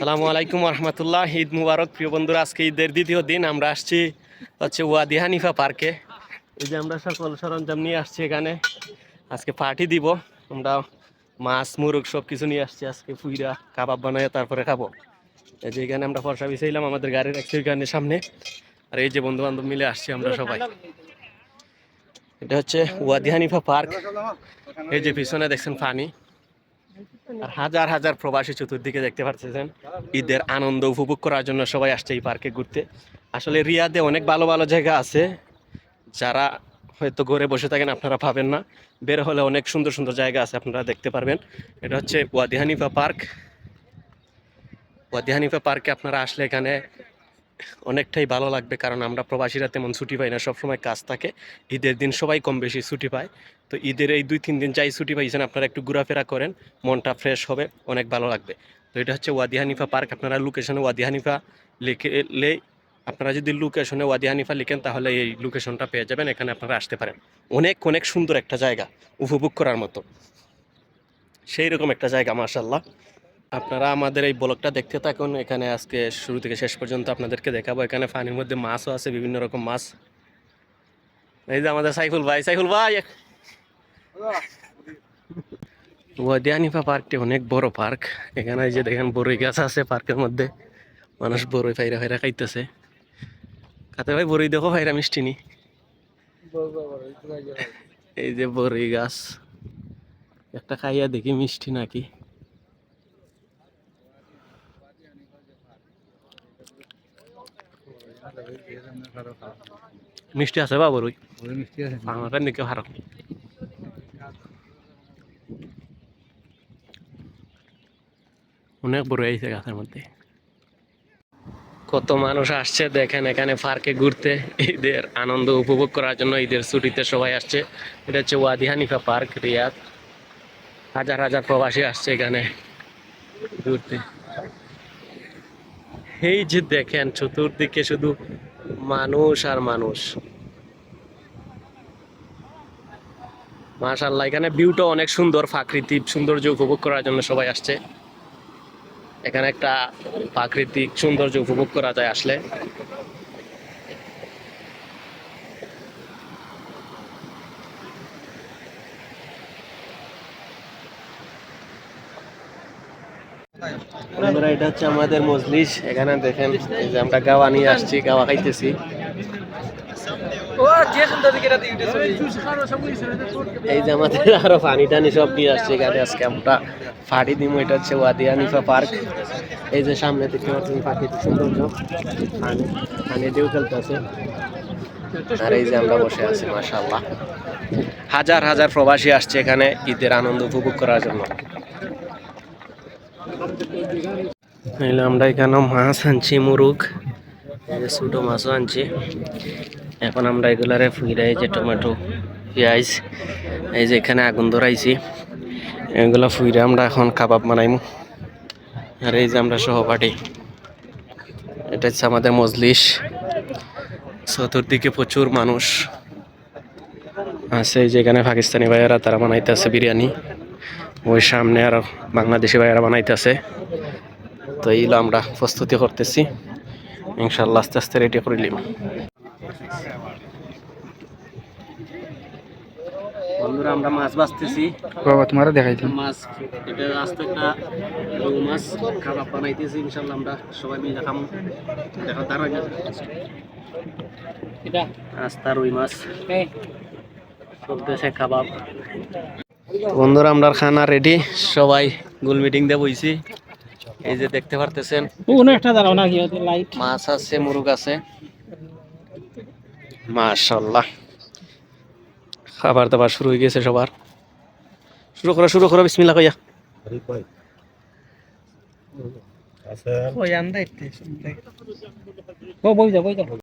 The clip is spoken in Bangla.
সালামু আলাইকুম রহমতুল্লাহ ঈদ মুবারক। প্রিয় বন্ধুরা, আজকে ঈদের দ্বিতীয় দিন, আমরা আসছি হচ্ছে ওয়াদি হানিফা পার্কে। এই যে আমরা সকল সরঞ্জাম নিয়ে আসছি এখানে। আজকে পার্টি দিব, আমরা মাছ, মুরগ সব কিছু নিয়ে আসছি আজকে ফুইরা কাবাব বানাই তারপরে খাব। এই যে এখানে আমরা ফর্সা বিছাইলাম আমাদের গাড়ি রাখছি ওইখানে সামনে। আর এই যে বন্ধু বান্ধব মিলে আসছি আমরা সবাই। এটা হচ্ছে ওয়াদি হানিফা পার্ক। এই যে পিছনে দেখছেন পানি আর হাজার হাজার প্রবাসী চতুর্দিকে দেখতে পাচ্ছেন ঈদের আনন্দ উপভোগ করার জন্য সবাই আসছে এই পার্কে ঘুরতে। আসলে রিয়াদে অনেক ভালো ভালো জায়গা আছে। যারা হয়তো ঘরে বসে থাকেন আপনারা পাবেন না। বের হলে অনেক সুন্দর সুন্দর জায়গা আছে, আপনারা দেখতে পারবেন। এটা হচ্ছে Wadi Hanifa park. Wadi Hanifa পার্কে আপনারা আসলে এখানে অনেকটাই ভালো লাগবে, কারণ আমরা প্রবাসীরা তেমন ছুটি পাই না, সবসময় কাজ থাকে, ঈদের দিন সবাই কম বেশি ছুটি পায়। তো ঈদের এই দুই তিন দিন যাই ছুটি পাইছেন, আপনারা একটু ঘোরাফেরা করেন, মনটা ফ্রেশ হবে, অনেক ভালো লাগবে। তো এটা হচ্ছে ওয়াদি হানিফা পার্ক, আপনারা লোকেশনে ওয়াদি হানিফা লিখলে আপনারা যদি লোকেশনে ওয়াদি হানিফা লিখেন, তাহলে এই লোকেশনটা পেয়ে যাবেন, এখানে আপনারা আসতে পারেন। অনেক অনেক সুন্দর একটা জায়গা, উপভোগ করার মতো। সেই রকম একটা জায়গা মার্শাল্লাহ আপনারা আমাদের এই ব্লগটা দেখতে থাকুন। এখানে আজকে শুরু থেকে শেষ পর্যন্ত আপনাদেরকে দেখাবো। এখানে পানির মধ্যে মাছও আছে, বিভিন্ন রকম মাছ। এই যে আমাদের সাইফুল ভাই। সাইফুল ভাই! ওয়াদি হানিফা পার্কটি অনেক বড় পার্ক। এখানে যে দেখেন বড়ই গাছ আছে পার্কের মধ্যে। মানুষ বড়ই ফাইরা ফাইরা খাইতেছে। খাতে ভাই বড়ই দেখো ফাইরা মিষ্টি নি? এই যে বড়ই গাছ। একটা খাইয়া দেখি মিষ্টি নাকি। মিষ্টি আছে বা বড়ই আমার দিকে ভালো অনেক বড় হয়েছে গাছের মধ্যে। কত মানুষ আসছে দেখেন এখানে পার্কে ঘুরতে। ঈদের আনন্দ উপভোগ করার জন্য ঈদের ছুটিতে সবাই আসছে। এটা হচ্ছে ওয়াদি হানিফা পার্ক রিয়াদ। হাজার হাজার প্রবাসী আসছে এখানে ঘুরতে। এই যে দেখেন, চতুর্দিকে শুধু মানুষ আর মানুষ। মাশাল্লাহ এখানে ভিউটা অনেক সুন্দর, প্রাকৃতিক সৌন্দর্য উপভোগ করার জন্য সবাই আসছে। এখানে একটা প্রাকৃতিক সৌন্দর্য উপভোগ করা যায় আসলে। বন্ধুরা এটা হচ্ছে আমাদের মজলিস। এখানে দেখেন এই যে আমরা গাওয়া নিয়ে আসছি গাওয়া খাইতেছি। এই যে আমাদের আরও পানি টানি সব নিয়ে আসছে এখানে আজকে আমরা। ফাটি দিমু এটা হচ্ছে ওয়াদিয়া নিফা পার্ক। এই যে সামনে দেখতে পাচ্ছেন প্রাকৃতিক সৌন্দর্য? পানি পানি ঢেউ খেলতেছে। আর এই যে আমরা বসে আছি মাশাআল্লাহ। হাজার হাজার প্রবাসী আসছে এখানে ঈদের আনন্দ উপভোগ করার জন্য। নাইলে আমরা এখানে মাছ আনছি এই ছোটো মাছও আনছি। এখন আমরা এগুলারে ফুইরাই যে টমেটো, পেঁয়াজ, এই যে এখানে আগুন ধরাইছি। এগুলো ফুইরে আমরা এখন কাবাব বানাইমু। আর এই যে আমরা সহপাঠী। এটা হচ্ছে আমাদের মজলিস। চতুর্দিকে প্রচুর মানুষ। আছে এই যে এখানে পাকিস্তানি ভাইয়েরা, তারা বানাইতেছে বিরিয়ানি। ওই সামনে আর বাংলাদেশি ভাইয়েরা বানাইতেছে। তো এইগুলো আমরা প্রস্তুতি করতেছি। ইনশাল্লাহ আস্তে আস্তে রেডি করিলিম বন্ধুরা আমরা মাছ বাঁচতেছি। বাবা তোমার দেখাইতাম মাছ এটা আস্তে একটা রৌ মাছ খাবার বানাইতেছি ইনশাল্লাহ আমরা সবাই মিলে খামো। দেখো তার আগে আস্তা রুই মাছ। চলতেছে বন্ধুরা আমরা খানা রেডি সবাই গোল মিটিং দিয়ে বইছি। এই যে দেখতে পারতেছেন কোনো একটা দাঁড়াও না লাইট মাছ আছে মুরগ আছে। মাশাল্লাহ খাবার দাবার শুরু হয়ে গেছে সবার। শুরু করো শুরু করো বিসমিল্লাহ কইয়া। ও বই যা বই যা